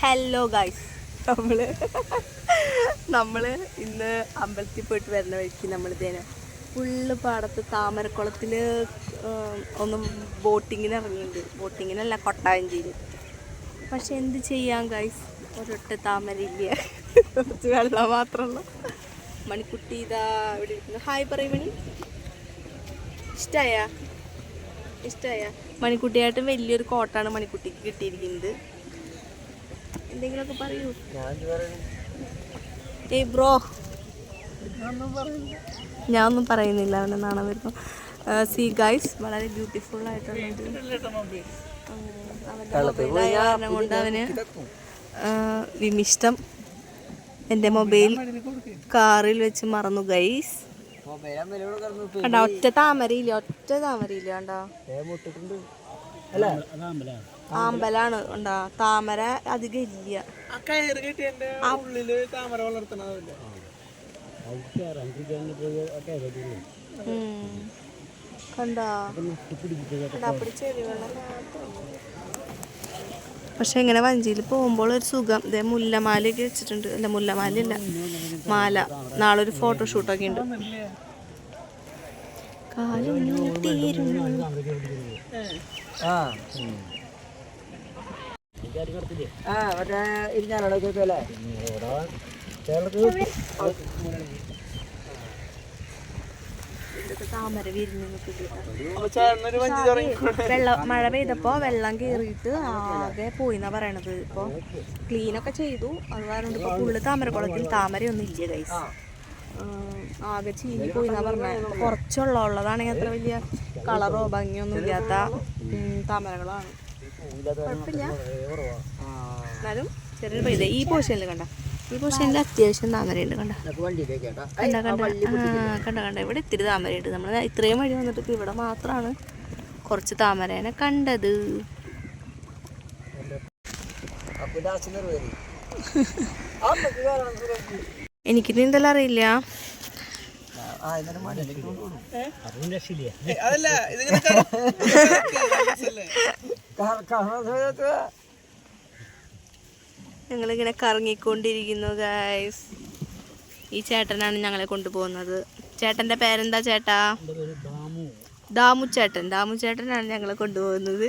Hello guys നമ്മൾ നമ്മൾ ഇന്ന് അമ്പലത്തിൽ പോയിട്ട് വരുന്ന വഴിക്ക് നമ്മൾ ഇതേനെ ഫുള്ള് പാടത്ത് താമരക്കുളത്തിൽ ഒന്നും ബോട്ടിങ്ങിന് ഇറങ്ങുന്നുണ്ട്. ബോട്ടിങ്ങിനല്ല കൊട്ടായഞ്ചേരി പക്ഷെ എന്ത് ചെയ്യാം ഗായ്സ് ഒരൊട്ട താമരയില്ല? കുറച്ച് വെള്ളം മാത്രമുള്ള. മണിക്കുട്ടി ഇതാ ഇവിടെ ഇരിക്കുന്നു. ഹായ് പറയും മണി. ഇഷ്ടായ? ഇഷ്ടായ? മണിക്കുട്ടിയായിട്ടും വലിയൊരു കോട്ടാണ് മണിക്കുട്ടിക്ക് കിട്ടിയിരിക്കുന്നത്. എന്തെങ്കിലുമൊക്കെ പറയൂ. ഏയ് ബ്രോ. ഞാൻ ഒന്നും പറയുന്നില്ല അവനെ നാണം വരുന്നു. സി ഗൈസ് വളരെ ബ്യൂട്ടിഫുൾ കൊണ്ട് അവന് വിമിഷ്ടം. എന്റെ മൊബൈൽ കാറിൽ വെച്ച് മറന്നു ഗൈസ് കണ്ടോ ഒറ്റ താമരയില്ല ഒറ്റ താമരയില്ല കണ്ടോ? ആമ്പലാണ് ഉണ്ടാ താമര അധികം ഇല്ല. ഉള്ളിൽ താമര വളർത്തണതല്ലേ. പക്ഷെ ഇങ്ങനെ വഞ്ചിയിൽ പോകുമ്പോൾ ഒരു സുഖം. ഇതേ മുല്ലമാലയൊക്കെ വെച്ചിട്ടുണ്ട്. അല്ല മുല്ലമാലയല്ല. മാല. നാളെ ഒരു ഫോട്ടോഷൂട്ടൊക്കെ ഉണ്ട്. കാലൊന്നീട്ടിയിരുന്നു ആ മറ്റേ ഇരിഞ്ഞാലോ വെള്ളം മഴ പെയ്തപ്പോ വെള്ളം കയറിയിട്ട് ആകെ പോയിന്നാ പറയണത്. ഇപ്പൊ ക്ലീൻ ഒക്കെ ചെയ്തു. അത് കാരണം ഇപ്പൊ ഫുള്ള് താമരക്കുളത്തിൽ താമരയൊന്നും ഇല്ല കൈസ് ആകെ ചീഞ്ഞ് പോയിന്നാ പറഞ്ഞത് കുറച്ചുള്ള ഉള്ളതാണെങ്കിൽ അത്ര വലിയ കളറോ ഭംഗിയൊന്നും ഇല്ലാത്ത താമരകളാണ്. എന്നാലും ചെറിയൊരു ഈ പോർഷനിൽ കണ്ട. ഈ പോഷനിൽ അത്യാവശ്യം താമരയുണ്ട് കണ്ട. കണ്ട കണ്ട. കണ്ട കണ്ട. ഇവിടെ ഇത്തിരി താമരയുണ്ട്. നമ്മൾ ഇത്രയും വഴി വന്നിട്ട് ഇപ്പം ഇവിടെ മാത്രമാണ് കുറച്ച് താമരേനെ കണ്ടത്. എനിക്ക് നീന്തൽ അറിയില്ല. അതല്ല ഞങ്ങളിങ്ങനെ കറങ്ങിക്കൊണ്ടിരിക്കുന്നു ഗൈസ് ഈ ചേട്ടനാണ് ഞങ്ങളെ കൊണ്ടുപോകുന്നത്. ചേട്ടന്റെ പേരെന്താ ചേട്ടാ? ദാമു. ചേട്ടൻ. ദാമു ചേട്ടനാണ് ഞങ്ങളെ കൊണ്ടുപോകുന്നത്.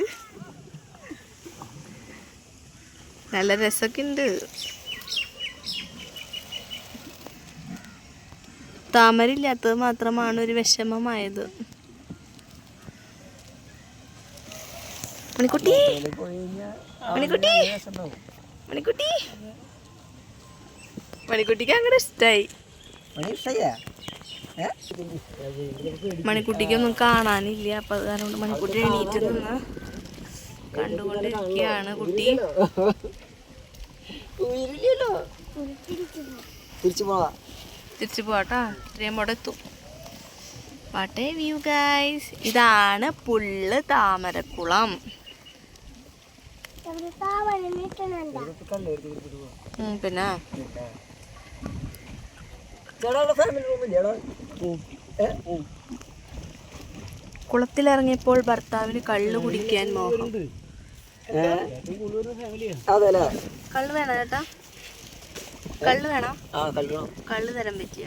നല്ല രസമൊക്കെ ഉണ്ട് താമരില്ലാത്തത് മാത്രമാണ് ഒരു വിഷമമായത്. മണിക്കുട്ടി. മണിക്കുട്ടി. മണിക്കുട്ടി. മണിക്കുട്ടിക്ക് അങ്ങോട്ട് ഏ? മണിക്കുട്ടിക്കൊന്നും കാണാനില്ല. അപ്പൊ അത് കാരണം മണിക്കുട്ടി എണീറ്റ് നിന്ന് കണ്ടുകൊണ്ടിരിക്കുകയാണ് കുട്ടി. തിരിച്ചു പോവാ. തിരിച്ചു പോട്ടാ ഇത്രയും കൂടെ എത്തും. വാട്ടേ വ്യൂ ഗൈസ് ഇതാണ് പുള്ള് താമരക്കുളം. പിന്നെ? കുളത്തിലിറങ്ങിയപ്പോൾ ഭർത്താവിന് കള്ള് കുടിക്കാൻ മോഹം. കള്ള് വേണോ ചേട്ടാ? കള്ള് വേണോ? കള്ള് തരം പറ്റിയ.